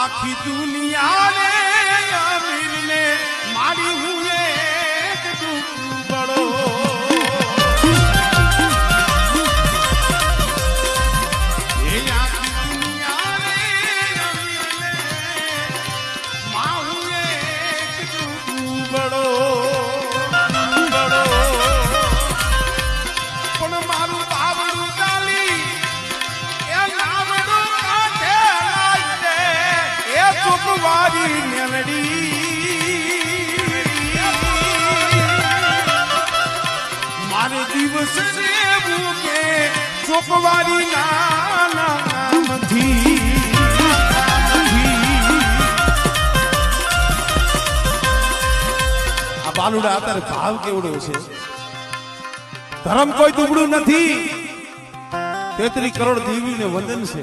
આખી દુનિયાને એ ચૂકવારી મેલડી મારે દિવસ કે ચોકવારી નામથી. આ બાલુડા અત્યારે ભાવ કેવડો છે? ધર્મ કોઈ દુબળું નથી. તેત્રી કરોડ દેવીને વંદન છે.